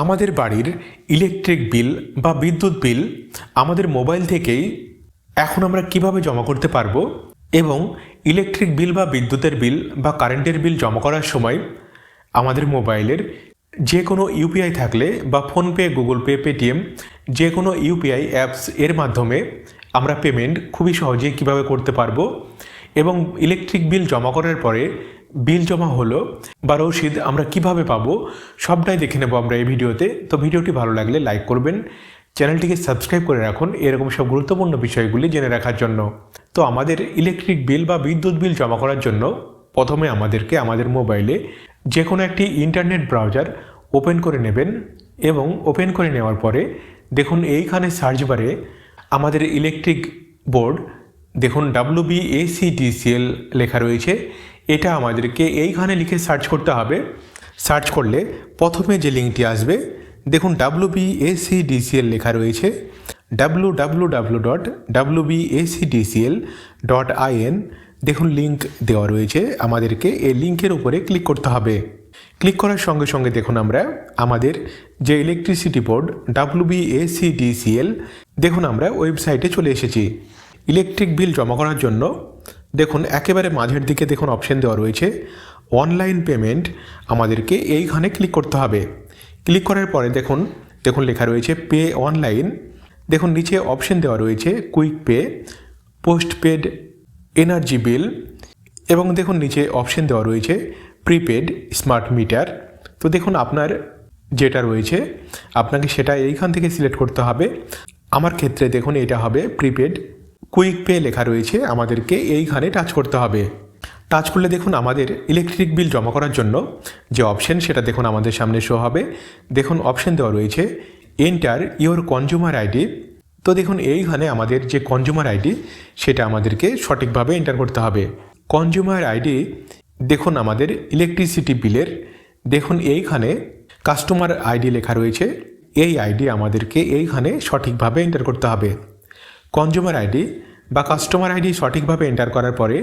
আমাদের বাড়ির electric bill বা বিদ্যুৎ বিল আমাদের মোবাইল থেকেই এখন আমরা কীভাবে জমা করতে পারব এবং ইলেকট্রিক বিল বা বিদ্যুতের বিল বা কারেন্টের বিল জমা করার সময় আমাদের মোবাইলের যে কোনো ইউপিআই থাকলে বা ফোনপে গুগল পে পেটিএম যে কোনো ইউপিআই অ্যাপস এর মাধ্যমে আমরা পেমেন্ট খুবই সহজেই কীভাবে করতে পারব এবং ইলেকট্রিক বিল জমা করার পরে বিল জমা হলো, বা রসিদ আমরা কীভাবে পাবো, সবটাই দেখে নেব আমরা এই ভিডিওতে। তো ভিডিওটি ভালো লাগলে লাইক করবেন, চ্যানেলটিকে সাবস্ক্রাইব করে রাখুন, এরকম সব গুরুত্বপূর্ণ বিষয়গুলি জেনে রাখার জন্য। তো আমাদের ইলেকট্রিক বিল বা বিদ্যুৎ বিল জমা করার জন্য প্রথমে আমাদেরকে আমাদের মোবাইলে যে কোনো একটি ইন্টারনেট ব্রাউজার ওপেন করে নেবেন এবং ওপেন করে নেওয়ার পরে দেখুন এইখানে সার্চ বারে আমাদের ইলেকট্রিক বোর্ড, দেখুন ডাব্লু বি লেখা রয়েছে। এটা আমাদেরকে এইখানে লিখে সার্চ করতে হবে। সার্চ করলে প্রথমে যে লিঙ্কটি আসবে, দেখুন ডাব্লু বি এসিডিসিএল লেখা রয়েছে। W W W dot W B SEDCL dot IN দেখুন লিঙ্ক দেওয়া রয়েছে আমাদেরকে। এই লিঙ্কের উপরে ক্লিক করতে হবে। ক্লিক করার সঙ্গে সঙ্গে দেখুন আমরা আমাদের যে electricity board W B SEDCL দেখুন আমরা ওয়েবসাইটে চলে এসেছি। ইলেকট্রিক বিল জমা করার জন্য দেখুন, একেবারে মাঝের দিকে দেখুন অপশন দেওয়া রয়েছে। অনলাইন পেমেন্ট আমাদেরকে এইখানে ক্লিক করতে হবে। ক্লিক করার পরে দেখুন দেখুন লেখা রয়েছে পে অনলাইন দেখুন, নিচে অপশন দেওয়া রয়েছে quick pay post paid energy bill এবং দেখুন, নিচে অপশন দেওয়া রয়েছে প্রিপেড স্মার্ট মিটার তো দেখুন, আপনার যেটা রয়েছে, আপনাকে সেটা এইখান থেকে সিলেক্ট করতে হবে। আমার ক্ষেত্রে দেখুন, এটা হবে প্রিপেড কুইক পে লেখা রয়েছে, আমাদেরকে এইখানে টাচ করতে হবে। টাচ করলে দেখুন আমাদের ইলেকট্রিক বিল জমা করার জন্য যে অপশন সেটা দেখুন আমাদের সামনে শো হবে। দেখুন অপশন দেওয়া রয়েছে এন্টার ইওর কনজিউমার আইডি তো দেখুন এইখানে আমাদের যে কনজিউমার আইডি সেটা আমাদেরকে সঠিকভাবে এন্টার করতে হবে। কনজিউমার আইডি দেখুন আমাদের ইলেকট্রিসিটি বিলের দেখুন এইখানে কাস্টমার আইডি লেখা রয়েছে, এই আইডি আমাদেরকে এইখানে সঠিকভাবে এন্টার করতে হবে। কনজিউমার আইডি বা কাস্টমার আইডি সঠিকভাবে এন্টার করার পরে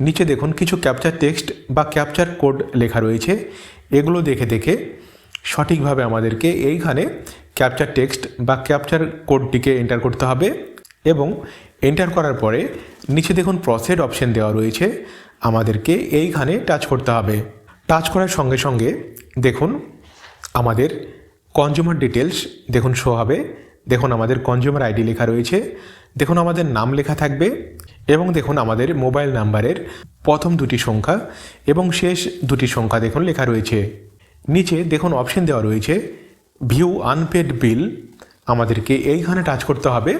নিচে দেখুন কিছু ক্যাপচার টেক্সট বা ক্যাপচার কোড লেখা রয়েছে। এগুলো দেখে দেখে সঠিকভাবে আমাদেরকে এইখানে ক্যাপচার টেক্সট বা ক্যাপচার কোডটিকে এন্টার করতে হবে এবং এন্টার করার পরে নিচে দেখুন প্রসেড অপশন দেওয়া রয়েছে। আমাদেরকে এইখানে টাচ করতে হবে। টাচ করার সঙ্গে সঙ্গে দেখুন আমাদের কনজিউমার ডিটেলস দেখুন শো হবে। দেখুন আমাদের কনজিউমার আইডি লেখা রয়েছে, দেখুন আমাদের নাম লেখা থাকবে এবং দেখুন আমাদের মোবাইল নাম্বারের প্রথম দুটি সংখ্যা এবং শেষ দুটি সংখ্যা দেখুন লেখা রয়েছে। নিচে দেখুন অপশন দেওয়া রয়েছে ভিউ আনপেড বিল আমাদেরকে এইখানে টাচ করতে হবে।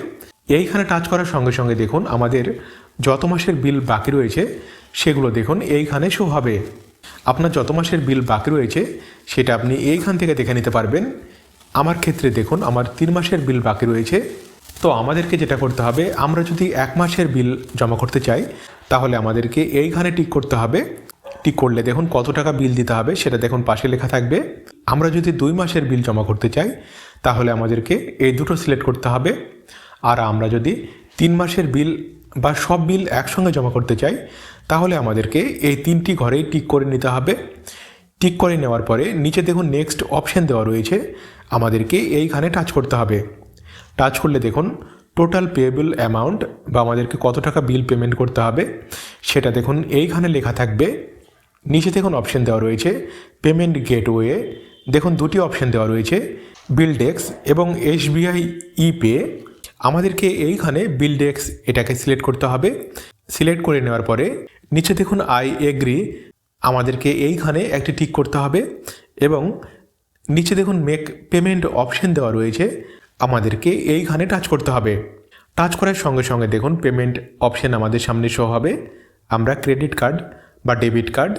এইখানে টাচ করার সঙ্গে সঙ্গে দেখুন আমাদের যত মাসের বিল বাকি রয়েছে, সেগুলো দেখুন এইখানে শো হবে। আপনার যত মাসের বিল বাকি রয়েছে, সেটা আপনি এইখান থেকে দেখে নিতে পারবেন। আমার ক্ষেত্রে দেখুন, আমার তিন মাসের বিল বাকি রয়েছে। তো আমাদেরকে যেটা করতে হবে, আমরা যদি এক মাসের বিল জমা করতে চাই, তাহলে আমাদেরকে এইখানে টিক করতে হবে। টিক করলে দেখুন কত টাকা বিল দিতে হবে, সেটা দেখুন পাশে লেখা থাকবে। আমরা যদি দুই মাসের বিল জমা করতে চাই, তাহলে আমাদেরকে এই দুটো সিলেক্ট করতে হবে। আর আমরা যদি তিন মাসের বিল বা সব বিল একসঙ্গে জমা করতে চাই, তাহলে আমাদেরকে এই তিনটি ঘরেই টিক করে নিতে হবে। টিক করে নেওয়ার পরে নিচে দেখুন নেক্সট অপশান দেওয়া রয়েছে। আমাদেরকে এইখানে টাচ করতে হবে। টাচ করলে দেখুন টোটাল পেয়েবল অ্যামাউন্ট বা আমাদেরকে কত টাকা বিল পেমেন্ট করতে হবে, সেটা দেখুন এইখানে লেখা থাকবে। নিচে দেখুন অপশান দেওয়া রয়েছে পেমেন্ট গেটওয়ে দেখুন দুটি অপশান দেওয়া রয়েছে বিল ডেক্স এবং এসবিআই ই পে আমাদেরকে এইখানে বিল ডেক্স এটাকে সিলেক্ট করতে হবে। সিলেক্ট করে নেওয়ার পরে নিচে দেখুন আই এগ্রি আমাদেরকে এইখানে একটি ঠিক করতে হবে এবং নিচে দেখুন মেক পেমেন্ট অপশন দেওয়া রয়েছে, আমাদেরকে এইখানে টাচ করতে হবে। টাচ করার সঙ্গে সঙ্গে দেখুন পেমেন্ট অপশন আমাদের সামনে শো হবে। আমরা ক্রেডিট কার্ড বা ডেবিট কার্ড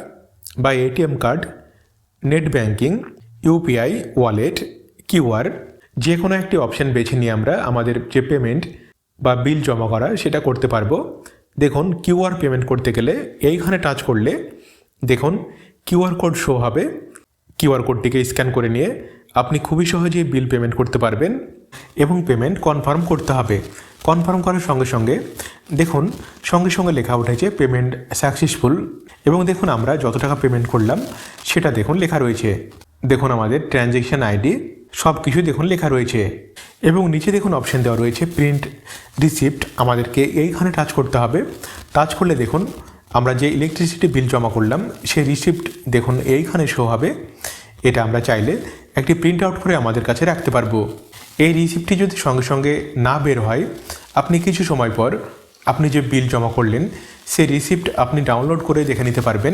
বা ATM card net banking UPI wallet QR যে কোনো একটি অপশন বেছে নিয়ে আমরা আমাদের যে পেমেন্ট বা বিল জমা করা সেটা করতে পারব। দেখুন কিউআর পেমেন্ট করতে গেলে এইখানে টাচ করলে দেখুন কিউআর কোড শো হবে। কিউআর কোডটিকে স্ক্যান করে নিয়ে আপনি খুবই সহজেই বিল পেমেন্ট করতে পারবেন এবং পেমেন্ট কনফার্ম করতে হবে। কনফার্ম করার সঙ্গে সঙ্গে দেখুন, সঙ্গে সঙ্গে লেখা উঠেছে পেমেন্ট সাকসেসফুল এবং দেখুন আমরা যত টাকা পেমেন্ট করলাম, সেটা দেখুন লেখা রয়েছে। দেখুন আমাদের ট্রানজ্যাকশান আইডি সব কিছু দেখুন লেখা রয়েছে। এবং নিচে দেখুন অপশন দেওয়া রয়েছে প্রিন্ট রিসিপ্ট আমাদেরকে এইখানে টাচ করতে হবে। টাচ করলে দেখুন আমরা যে ইলেকট্রিসিটি বিল জমা করলাম, সেই রিসিপ্ট দেখুন, এইখানে শো হবে। এটা আমরা চাইলে একটি প্রিন্ট আউট করে আমাদের কাছে রাখতে পারব। এই রিসিপ্টটি যদি সঙ্গে সঙ্গে না বের হয়, আপনি কিছু সময় পর আপনি যে বিল জমা করলেন, সেই রিসিপ্ট আপনি ডাউনলোড করে দেখে নিতে পারবেন।